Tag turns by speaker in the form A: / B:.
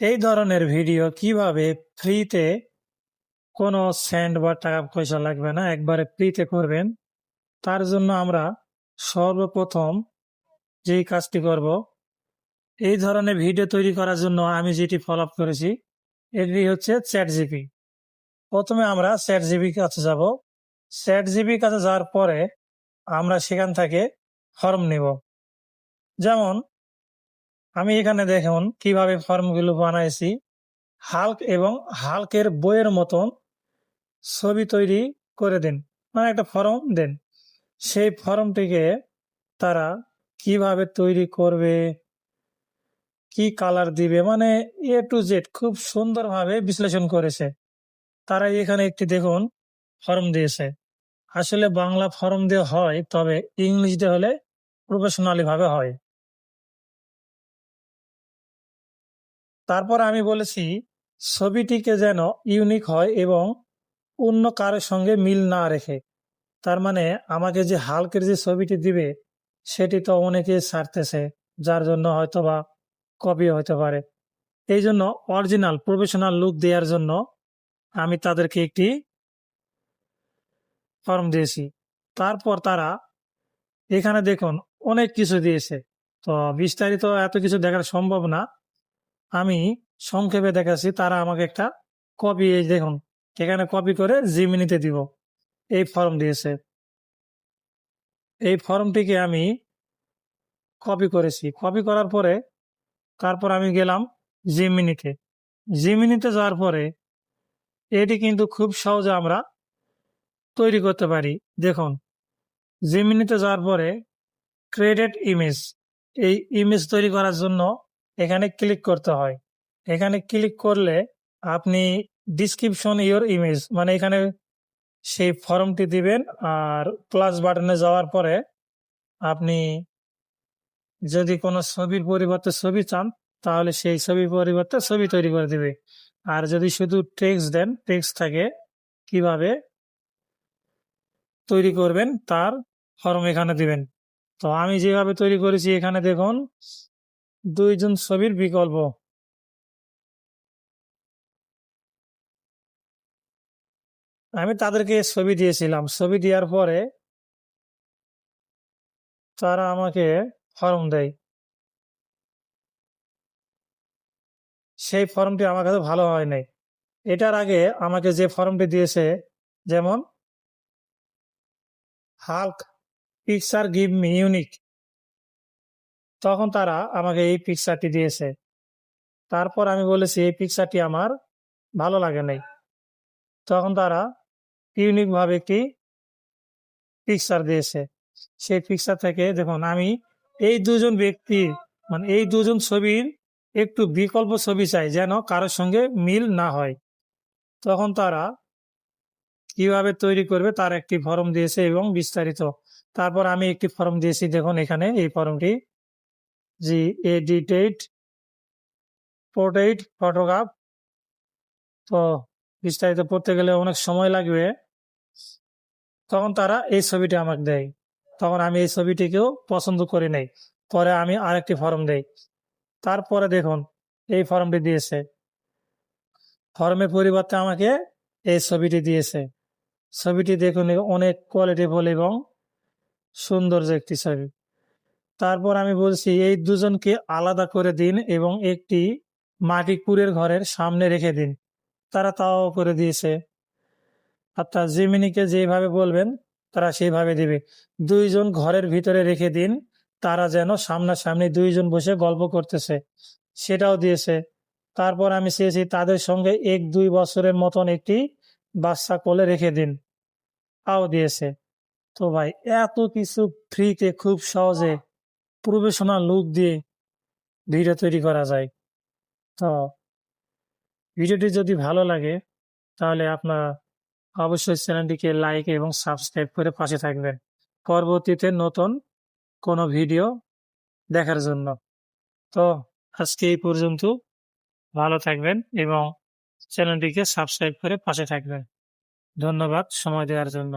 A: এই ধরনের ভিডিও কীভাবে ফ্রিতে কোনো সেন্ট বা টাকা পয়সা লাগবে না? একবারে ফ্রিতে করবেন। তার জন্য আমরা সর্বপ্রথম যেই কাজটি করব, এই ধরনের ভিডিও তৈরি করার জন্য আমি যেটি ফলো করেছি, এটি হচ্ছে চ্যাট জিপি প্রথমে আমরা চ্যাট জিবি কাছে যাব। চ্যাট জিবি কাছে যাওয়ার পরে আমরা সেখান থেকে ফর্ম নেব। যেমন আমি এখানে দেখুন কীভাবে ফর্মগুলো বানাইছি। হাল্ক এবং হাল্কের বইয়ের মতন ছবি তৈরি করে দিন মানে একটা ফর্ম দেন। সেই ফর্মটিকে তারা কীভাবে তৈরি করবে, কি কালার দিবে মানে এ টু জেড খুব সুন্দরভাবে বিশ্লেষণ করেছে। তারা এখানে একটি দেখুন ফর্ম দিয়েছে। আসলে বাংলা ফর্ম দিয়ে হয়, তবে ইংলিশ হলে প্রফেশনালি ভাবে হয়। তারপর আমি বলেছি, ছবিটিকে যেন ইউনিক হয় এবং অন্য কারোর সঙ্গে মিল না রেখে। তার মানে আমাকে যে হালকের যে ছবিটি দিবে, সেটি তো অনেকে ছাড়তেছে, যার জন্য হয়তো বা কপি হতে পারে। এই জন্য অরিজিনাল প্রফেশনাল লুক দেওয়ার জন্য আমি তাদেরকে একটি ফর্ম দিয়েছি। তারপর তারা এখানে দেখুন, অনেক কিছু দিয়েছে। তো বিস্তারিত এত কিছু দেখার সম্ভব না। আমি সংক্ষেপে দেখাচ্ছি, তারা আমাকে একটা কপি এই দেখুন, এখানে কপি করে জিমিনিতে দিব। এই ফর্ম দিয়েছে। এই ফর্মটিকে আমি কপি করেছি। কপি করার পরে, তারপর আমি গেলাম জিমিনিতে জিমিনিতে যাওয়ার পরে, এটি কিন্তু খুব সহজে আমরা তৈরি করতে পারি। দেখুন জিমিনিতে যাওয়ার পরে ক্রিয়েটেড ইমেজ এই ইমেজ তৈরি করার জন্য এখানে ক্লিক করতে হয়। এখানে ক্লিক করলে আপনি ডিসক্রিপশন ইওর ইমেজ মানে এখানে সেই ফর্মটি দিবেন আর প্লাস বাটনে যাওয়ার পরে আপনি যদি কোনো ছবির পরিবর্তে ছবি চান, তাহলে সেই ছবির পরিবর্তে ছবি তৈরি করে দিবে। আর যদি শুধু টেক্সট দেন টেক্সট থাকে কীভাবে তৈরি করবেন, তার ফর্ম এখানে দিবেন। তো আমি যেভাবে তৈরি করেছি এখানে দেখুন দুইজন ছবির বিকল্প। আমি তাদেরকে ছবি দিয়েছিলাম। ছবি দেওয়ার পরে তারা আমাকে ফর্ম দেয়। সেই ফর্মটি আমার কাছে ভালো হয় নাই। এটার আগে আমাকে যে ফর্মটি দিয়েছে, যেমন, Hulk picture give me unique. তখন তারা আমাকে এই পিকচারটি দিয়েছে। তারপর আমি বলেছি, এই পিকচারটি আমার ভালো লাগে নাই। তখন তারা ইউনিকভাবে একটি পিকচার দিয়েছে। সেই পিকচার থেকে দেখুন, আমি এই দুজন ব্যক্তি মানে এই দুজন ছবির একটু বিকল্প ছবি চাই যেন কারোর সঙ্গে মিল না হয়। তখন তারা কীভাবে তৈরি করবে তার একটি ফর্ম দিয়েছে এবং বিস্তারিত। তারপর আমি একটি ফর্ম দিয়েছি, দেখুন এখানে এই ফর্মটি জি, এডিটেড, পোর্ট্রেট, ফটোগ্রাফ। তো বিস্তারিত পড়তে গেলে অনেক সময় লাগবে। তখন তারা এই ছবিটি আমাকে দেয়। তখন আমি এই ছবিটিকেও পছন্দ করি নাই। পরে আমি আরেকটি ফর্ম দেই। তারপরে দেখুন, এই ফর্মটি দিয়েছে। ফর্মের পরিবর্তে আমাকে এই ছবিটি দিয়েছে। ছবিটি দেখুন, অনেক কোয়ালিটিফুল এবং সৌন্দর্য একটি ছবি। তারপর আমি বলছি, এই দুজনকে আলাদা করে দিন এবং একটি মাটি কুড়ের ঘরের সামনে রেখে দিন। তারা তাও করে দিয়েছে। অর্থাৎ জিমিনিকে যেভাবে বলবেন, তারা সেইভাবে দিবে। দুইজন ঘরের ভিতরে রেখে দিন, তারা যেন সামনাসামনি দুইজন বসে গল্প করতেছে। সেটাও দিয়েছে। তারপর আমি চেয়েছি, তাদের সঙ্গে এক দুই বছরের মতন একটি বাচ্চা কোলে রেখে দিন। তাও দিয়েছে। তো ভাই, এত কিছু ফ্রিতে খুব সহজে প্রফেশনাল লুক দিয়ে ভিডিও তৈরি করা যায়। তো ভিডিওটি যদি ভালো লাগে, তাহলে আপনার অবশ্যই চ্যানেলটিকে লাইক এবং সাবস্ক্রাইব করে পাশে থাকবেন। পরবর্তীতে নতুন কোনো ভিডিও দেখার জন্য। তো আজকে এই পর্যন্ত ভালো থাকবেন এবং চ্যানেলটিকে সাবস্ক্রাইব করে পাশে থাকবেন। ধন্যবাদ সময় দেওয়ার জন্য।